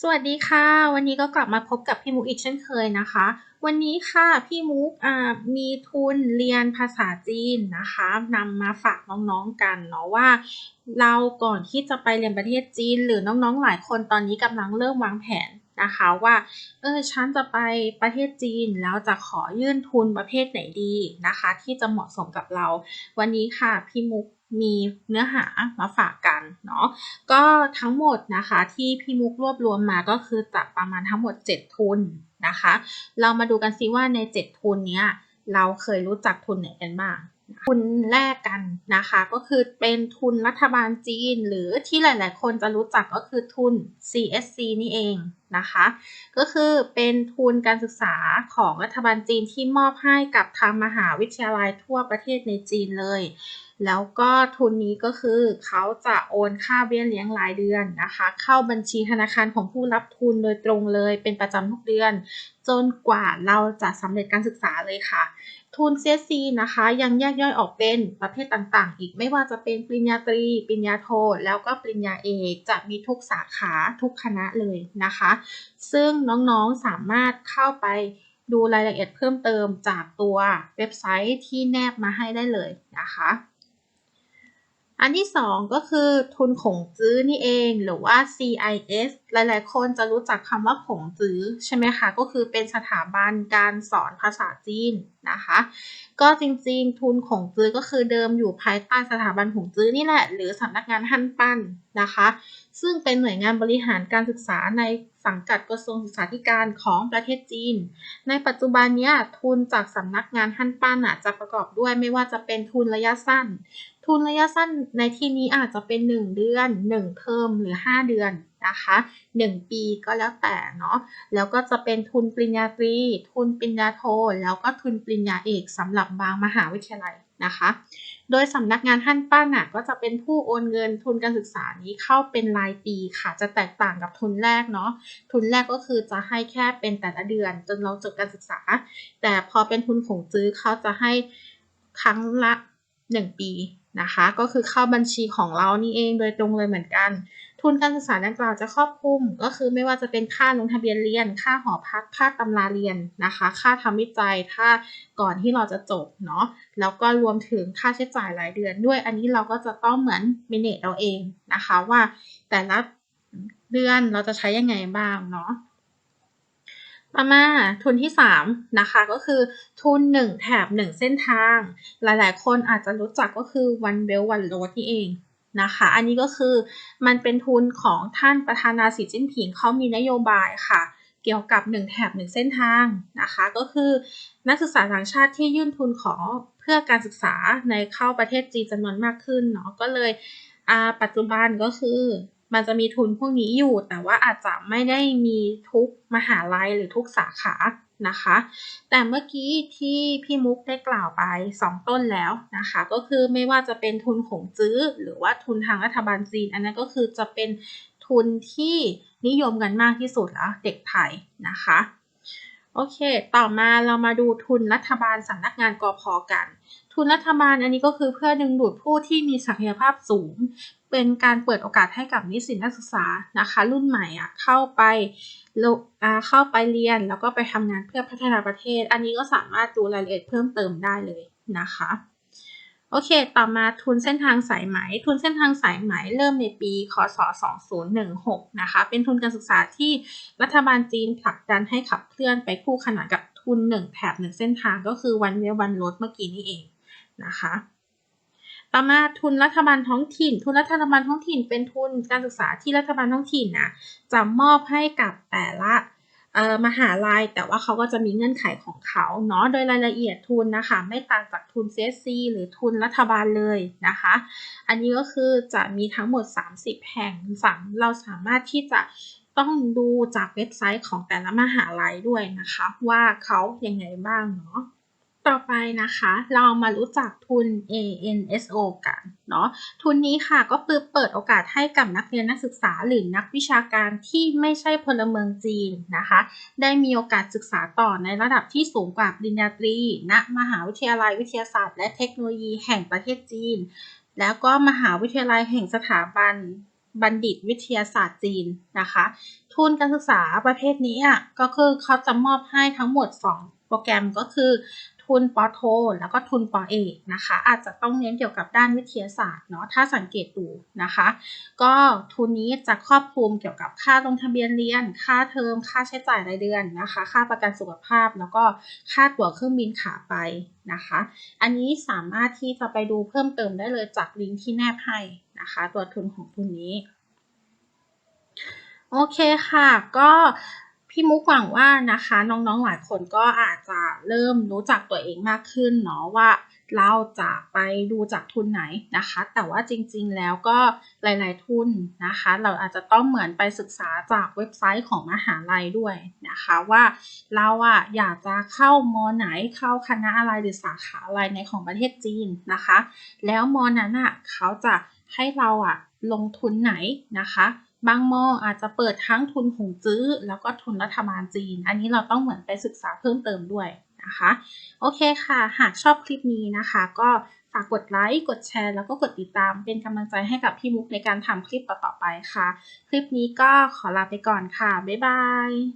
สวัสดีค่ะ วันนี้ก็กลับมาพบกับพี่มุกอีกเช่นเคยนะคะ วันนี้ค่ะพี่มุกอ่ามีทุนเรียนภาษาจีนนะคะนำมาฝากน้องๆกันเนาะว่า เราก่อนที่จะไปเรียนประเทศจีน หรือน้องๆหลายคนตอนนี้กำลังเริ่มวางแผนนะคะว่าเออฉันจะไปประเทศจีนแล้วจะขอยื่นทุนประเภทไหนดีนะคะ ที่จะเหมาะสมกับเรา วันนี้ค่ะพี่มุก มีเนื้อหามาฝากกันเนาะก็ทั้งหมดนะคะที่พี่มุกรวบรวมมาก็คือจะประมาณทั้งหมด 7 ทุนนะคะ เรามาดูกันซิว่าใน 7 ทุนเนี้ยเราเคยรู้จักทุนไหนกันบ้างทุนแรกกันนะคะก็คือเป็นทุนรัฐบาลจีน หรือที่หลาย ๆ คนจะรู้จักก็คือทุน CSC นี่เองนะคะ ก็คือเป็นทุนการศึกษาของรัฐบาลจีนที่มอบให้กับทางมหาวิทยาลัยทั่วประเทศในจีนเลย แล้วก็ทุนนี้ก็คือเขาจะโอนค่าเบี้ยเลี้ยงรายเดือนนะคะ เข้าบัญชีธนาคารของผู้รับทุนโดยตรงเลยเป็นประจำทุกเดือน จนกว่าเราจะสำเร็จการศึกษาเลยค่ะ ทุน CSC นะคะยังแยกย่อยออกเป็นประเภทต่างๆ อีกไม่ว่าจะเป็นปริญญาตรี ปริญญาโท แล้วก็ปริญญาเอกจะมีทุกสาขาทุกคณะเลยนะคะ ซึ่งน้องๆสามารถเข้าไปดูรายละเอียดเพิ่มเติมจากตัวเว็บไซต์ที่แนบมาให้ได้เลยนะคะ อันที่สองก็คือทุนขงจื้อนี่เอง หรือว่า CIS หลายๆ คนจะรู้จักคำว่าขงจื้อใช่ไหมคะ ก็คือเป็นสถาบันการสอนภาษาจีนนะคะ ก็จริงๆ ทุนขงจื้อก็คือเดิมอยู่ภายใต้สถาบันขงจื้อนี่แหละ หรือสำนักงานฮั่นปั้นนะคะ ซึ่งเป็นหน่วยงานบริหารการศึกษาในสังกัดกระทรวงศึกษาธิการของประเทศจีน ในปัจจุบันนี้ทุนจากสำนักงานฮั่นปั้นจะประกอบด้วยไม่ว่าจะเป็นทุนระยะสั้น ทุนระยะสั้นในที่นี้อาจจะเป็น 1 เดือน 1 เทอมหรือ 5 เดือนนะคะ 1 ปีก็แล้วแต่เนาะแล้วก็จะเป็นทุนปริญญาตรี ทุนปริญญาโท แล้วก็ทุนปริญญาเอกสำหรับบางมหาวิทยาลัยนะคะ โดยสำนักงานท่านป้าน่ะก็จะเป็นผู้โอนเงินทุนการศึกษานี้เข้าเป็นรายปีค่ะ จะแตกต่างกับทุนแรกเนาะ ทุนแรกก็คือจะให้แค่เป็นแต่ละเดือน จนเราจบการศึกษา แต่พอเป็นทุนของจื้อเขาจะให้ครั้งละ 1 ปี นะคะ ก็คือเข้าบัญชีของเรานี่เองโดยตรงเลยเหมือนกัน ทุนการศึกษาดังกล่าวจะครอบคลุม ก็คือไม่ว่าจะเป็นค่าลงทะเบียนเรียน ค่าหอพัก ค่าตำราเรียนนะคะ ค่าทำวิจัย ค่าก่อนที่เราจะจบเนาะ แล้วก็รวมถึงค่าใช้จ่ายรายเดือนด้วย อันนี้เราก็จะต้องเหมือนมิเนตเราเองนะคะว่าแต่ละเดือนเราจะใช้ยังไงบ้างเนาะ ต่อมาทุนที่3นะคะก็คือทุน 1 แถบ 1 เส้นทาง หลายๆ คนอาจจะรู้จักก็คือ one belt one road นี่เองนะคะอันนี้ก็คือมันเป็นทุนของท่านประธานาสีจิ้นผิงเขามีนโยบายค่ะ เกี่ยวกับ 1 แถบ 1 เส้นทางนะคะก็คือนักศึกษาต่างชาติที่ยื่นทุนขอเพื่อการศึกษาในเข้าประเทศจีนจำนวนมากขึ้นเนาะก็เลยปัจจุบันก็คือ มันจะมีทุนพวกนี้อยู่ แต่ว่าอาจจะไม่ได้มีทุกมหาลัยหรือทุกสาขานะคะ แต่เมื่อกี้ที่พี่มุกได้กล่าวไป 2 ต้นแล้วนะคะ ก็คือไม่ว่าจะเป็นทุนของจื้อ หรือว่าทุนทางรัฐบาลจีน อันนั้นก็คือจะเป็นทุนที่นิยมกันมากที่สุดแล้วเด็กไทยนะคะ โอเค ต่อมาเรามาดูทุนรัฐบาลสำนักงานกอพอกัน ทุนรัฐบาลอันนี้ก็คือเพื่อดึงดูดผู้ที่มีศักยภาพสูง เป็นการเปิดโอกาสให้กับนิสิตนักศึกษานะคะ รุ่นใหม่อะเข้าไปเข้าไปเรียนแล้วก็ไปทำงานเพื่อพัฒนาประเทศ อันนี้ก็สามารถดูรายละเอียดเพิ่มเติมได้เลยนะคะ โอเค ต่อมาทุนเส้นทางสายไหม ทุนเส้นทางสายไหมเริ่มในปีคศ 2016 นะคะ เป็นทุนการศึกษาที่รัฐบาลจีนผลักดันให้ขับเคลื่อนไปคู่ขนานกับทุน 1 แถบ 1 เส้นทางก็คือวันเววันรถเมื่อกี้นี่เองนะคะ ต่อมาทุนรัฐบาลท้องถิ่น ทุนรัฐบาลท้องถิ่น เป็นทุนการศึกษาที่รัฐบาลท้องถิ่นนะจะมอบให้กับแต่ละ มหาลัยแต่ว่าเขาก็จะมีเงื่อนไขของเขาเนาะโดยรายละเอียดทุนนะคะไม่ต่างจากทุน CSC หรือทุนรัฐบาลเลยนะคะ อันนี้ก็คือจะมีทั้งหมด 30 แห่งสัมเราสามารถที่จะต้องดูจากเว็บไซต์ของแต่ละมหาลัยด้วยนะคะ ว่าเขาอย่างไรบ้างเนาะ ต่อไปนะคะเรามารู้จักทุน ANSO กันเนาะทุนนี้ค่ะก็คือเปิดโอกาสให้กับนักเรียนนักศึกษาหรือนักวิชาการที่ไม่ใช่พลเมืองจีนนะคะ ได้มีโอกาสศึกษาต่อในระดับที่สูงกว่าปริญญาตรีณมหาวิทยาลัยวิทยาศาสตร์และเทคโนโลยีแห่งประเทศจีน แล้วก็มหาวิทยาลัยแห่งสถาบันบัณฑิตวิทยาศาสตร์จีนนะคะ ทุนการศึกษาประเภทนี้อะก็คือเขาจะมอบให้ทั้งหมด 2 โปรแกรมก็คือ ทุนปอโท แล้วก็ทุนปอเอกนะคะ อาจจะต้องเน้นเกี่ยวกับด้านวิทยาศาสตร์เนาะถ้าสังเกตดูนะคะ ก็ทุนนี้จะครอบคลุมเกี่ยวกับค่าลงทะเบียนเรียน ค่าเทอม ค่าใช้จ่ายรายเดือนนะคะ ค่าประกันสุขภาพ แล้วก็ค่าตั๋วเครื่องบินขาไปนะคะ อันนี้สามารถที่จะไปดูเพิ่มเติมได้เลยจากลิงก์ที่แนบให้นะคะ ตัวทุนของทุนนี้โอเคค่ะ ก็ พี่มุกหวังว่านะคะน้องๆหลายคนก็อาจจะเริ่มรู้จักตัวเองมากขึ้นเนาะว่าเราจะไปดูจากทุนไหนนะคะ แต่ว่าจริงๆแล้วก็หลายๆทุนนะคะ เราอาจจะต้องเหมือนไปศึกษาจากเว็บไซต์ของมหาลัยด้วยนะคะว่าเราอะอยากจะเข้ามอไหนเข้าคณะอะไรหรือสาขาอะไรในของประเทศจีนนะคะ แล้วมอนั้นอะเขาจะให้เราอะลงทุนไหนนะคะ บางมออาจจะเปิดทั้งทุนหงจื้อ แล้วก็ทุนรัฐบาลจีน อันนี้เราต้องเหมือนไปศึกษาเพิ่มเติมด้วยนะคะ โอเคค่ะ หากชอบคลิปนี้นะคะ ก็ฝากกดไลค์ กดแชร์ แล้วก็กดติดตาม เป็นกำลังใจให้กับพี่มุกในการทำคลิปต่อๆไปค่ะ คลิปนี้ก็ขอลาไปก่อนค่ะ บ๊ายบาย